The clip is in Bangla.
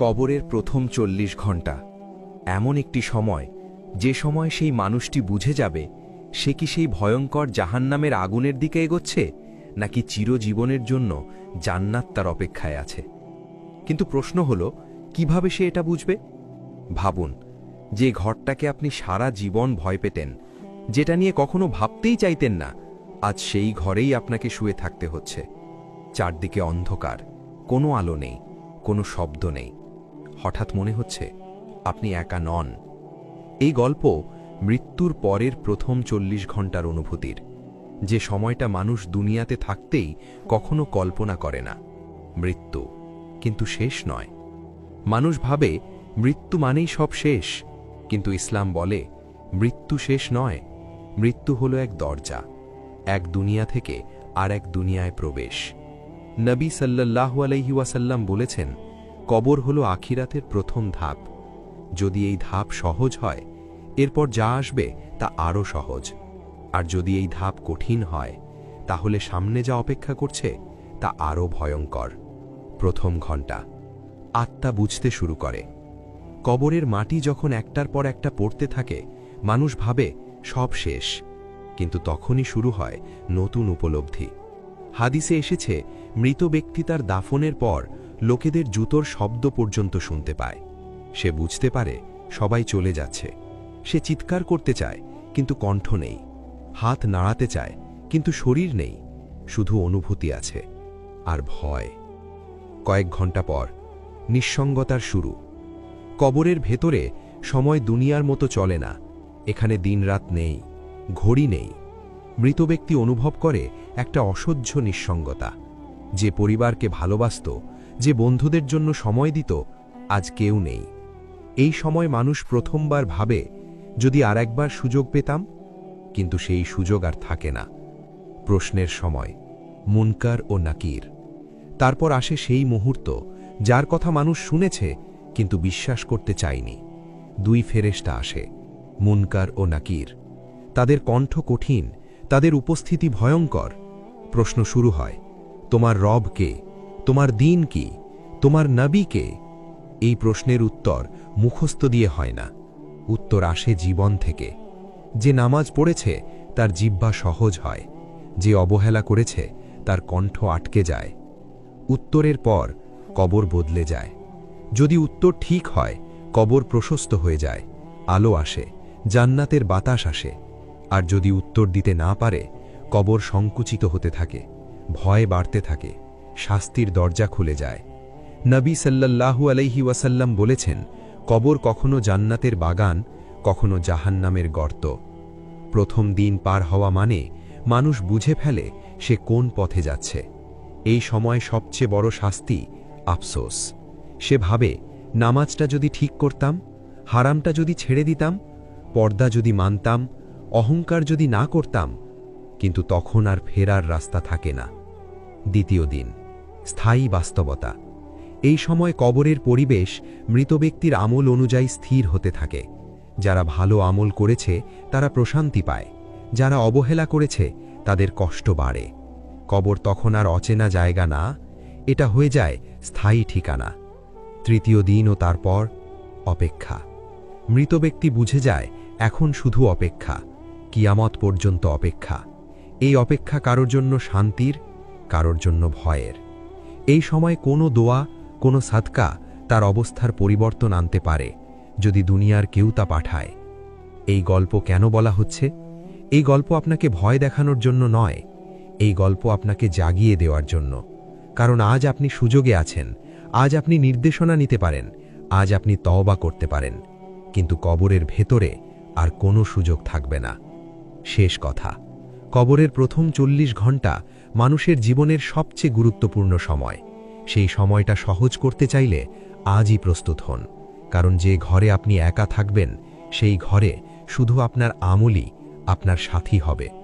কবরের প্রথম চল্লিশ ঘণ্টা এমন একটি সময়, যে সময় সেই মানুষটি বুঝে যাবে, সে কি সেই ভয়ঙ্কর জাহান্নামের আগুনের দিকে এগোচ্ছে, নাকি চিরজীবনের জন্য জান্নাত তার অপেক্ষায় আছে? কিন্তু প্রশ্ন হল, কীভাবে সে এটা বুঝবে? ভাবুন, যে ঘরটাকে আপনি সারা জীবন ভয় পেতেন, যেটা নিয়ে কখনো ভাবতেই চাইতেন না, আজ সেই ঘরেই আপনাকে শুয়ে থাকতে হচ্ছে। চারদিকে অন্ধকার, কোনো আলো নেই, কোনো শব্দ নেই। হঠাৎ মনে হচ্ছে আপনি একা নন। এই গল্প মৃত্যুর পরের প্রথম চল্লিশ ঘণ্টার অনুভূতির। যে সময়টা মানুষ দুনিয়াতে থাকতেই কখনো কল্পনা করে না। মৃত্যু কিন্তু শেষ নয়। মানুষ ভাবে মৃত্যু মানেই সব শেষ, কিন্তু ইসলাম বলে মৃত্যু শেষ নয়, মৃত্যু হলো এক দরজা, এক দুনিয়া থেকে আর এক দুনিয়ায় প্রবেশ। নবী সাল্লাল্লাহু আলাইহি ওয়াসাল্লাম বলেছেন কবর হলো আখিরাতের প্রথম ধাপ। যদি এই ধাপ সহজ হয়, এরপর যা আসবে তা আরও সহজ। আর যদি এই ধাপ কঠিন হয়, তাহলে সামনে যা অপেক্ষা করছে তা আরও ভয়ঙ্কর। প্রথম ঘণ্টা আত্মা বুঝতে শুরু করে। কবরের মাটি যখন একটার পর একটা পড়তে থাকে, মানুষ ভাবে সব শেষ। কিন্তু তখনই শুরু হয় নতুন উপলব্ধি। হাদিসে এসেছে, মৃত ব্যক্তি তার দাফনের পর লোকেদের জুতোর শব্দ পর্যন্ত শুনতে পায়। সে বুঝতে পারে সবাই চলে যাচ্ছে। সে চিৎকার করতে চায়, কিন্তু কণ্ঠ নেই। হাত নাড়াতে চায়, কিন্তু শরীর নেই। শুধু অনুভূতি আছে আর ভয়। কয়েক ঘণ্টা পর নিঃসঙ্গতার শুরু। কবরের ভেতরে সময় দুনিয়ার মতো চলে না। এখানে দিনরাত নেই, ঘড়ি নেই। মৃত ব্যক্তি অনুভব করে একটা অসহ্য নিঃসঙ্গতা। যে পরিবারকে ভালোবাসত যে বন্ধুদের জন্য সময় দিত, আজ কেউ নেই। এই সময় মানুষ প্রথমবার ভাবে, যদি আর একবার সুযোগ পেতাম, কিন্তু সেই সুযোগ আর থাকে না। প্রশ্নের সময়, মুনকার ও নাকির। তারপর আসে সেই মুহূর্ত, যার কথা মানুষ শুনেছে, কিন্তু বিশ্বাস করতে চায়নি। দুই ফেরেশতা আসে, মুনকার ও নাকির। তাদের কণ্ঠ কঠিন, তাদের উপস্থিতি ভয়ঙ্কর। প্রশ্ন শুরু হয়, তোমার রব কে? তোমার দিন কি? তোমার নবী কে? এই প্রশ্নের উত্তর মুখস্থ দিয়ে হয় না। উত্তর আসে জীবন থেকে। যে নামাজ পড়েছে, তার জিব্বা সহজ হয়। যে অবহেলা করেছে, তার কণ্ঠ আটকে যায়। উত্তরের পর কবর বদলে যায়। যদি উত্তর ঠিক হয়, কবর প্রশস্ত হয়ে যায়। আলো আসে, জান্নাতের বাতাস আসে। আর যদি উত্তর দিতে না পারে, কবর সংকুচিত হতে থাকে। ভয় বাড়তে থাকে। শাস্তির দরজা খুলে যায়। নবী সাল্লাল্লাহু আলাইহি ওয়াসাল্লাম বলেছেন, কবর কখনো জান্নাতের বাগান, কখনো জাহান্নামের গর্ত। প্রথম দিন পার হওয়া মানে মানুষ বুঝে ফেলে সে কোন পথে যাচ্ছে। এই সময় সবচেয়ে বড় শাস্তি আফসোস। সে ভাবে, নামাজটা যদি ঠিক করতাম, হারামটা যদি ছেড়ে দিতাম, পর্দা যদি মানতাম, অহংকার যদি না করতাম, কিন্তু তখন আর ফেরার রাস্তা থাকে না। দ্বিতীয় দিন স্থায়ী বাস্তবতা। এই সময় কবরের পরিবেশ মৃত ব্যক্তির আমল অনুযায়ী স্থির হতে থাকে। যারা ভালো আমল করেছে, তারা প্রশান্তি পায়। যারা অবহেলা করেছে, তাদের কষ্ট বাড়ে। কবর তখন আর অচেনা জায়গা না, এটা হয়ে যায় স্থায়ী ঠিকানা। তৃতীয় দিন ও তারপর অপেক্ষা। মৃত ব্যক্তি বুঝে যায়, এখন শুধু অপেক্ষা। কিয়ামত পর্যন্ত অপেক্ষা। এই অপেক্ষা কারোর জন্য শান্তির, কারোর জন্য ভয়ের। এই সময় কোনো দোয়া, কোনো সাদকা তার অবস্থার পরিবর্তন আনতে পারে, যদি দুনিয়ার কেউ তা পাঠায়। এই গল্প কেন বলা হচ্ছে? এই গল্প আপনাকে ভয় দেখানোর জন্য নয়, এই গল্প আপনাকে জাগিয়ে দেওয়ার জন্য। কারণ আজ আপনি সুযোগে আছেন, আজ আপনি নির্দেশনা নিতে পারেন, আজ আপনি তওবা করতে পারেন। কিন্তু কবরের ভেতরে আর কোনো সুযোগ থাকবে না। শেষ কথা, কবরের প্রথম চল্লিশ ঘণ্টা মানুষের জীবনের সবচেয়ে গুরুত্বপূর্ণ সময়। সেই সময়টা সহজ করতে চাইলে আজই প্রস্তুত হন। কারণ যে ঘরে আপনি একা থাকবেন, সেই ঘরে শুধু আপনার আমলই আপনার সাথী হবে।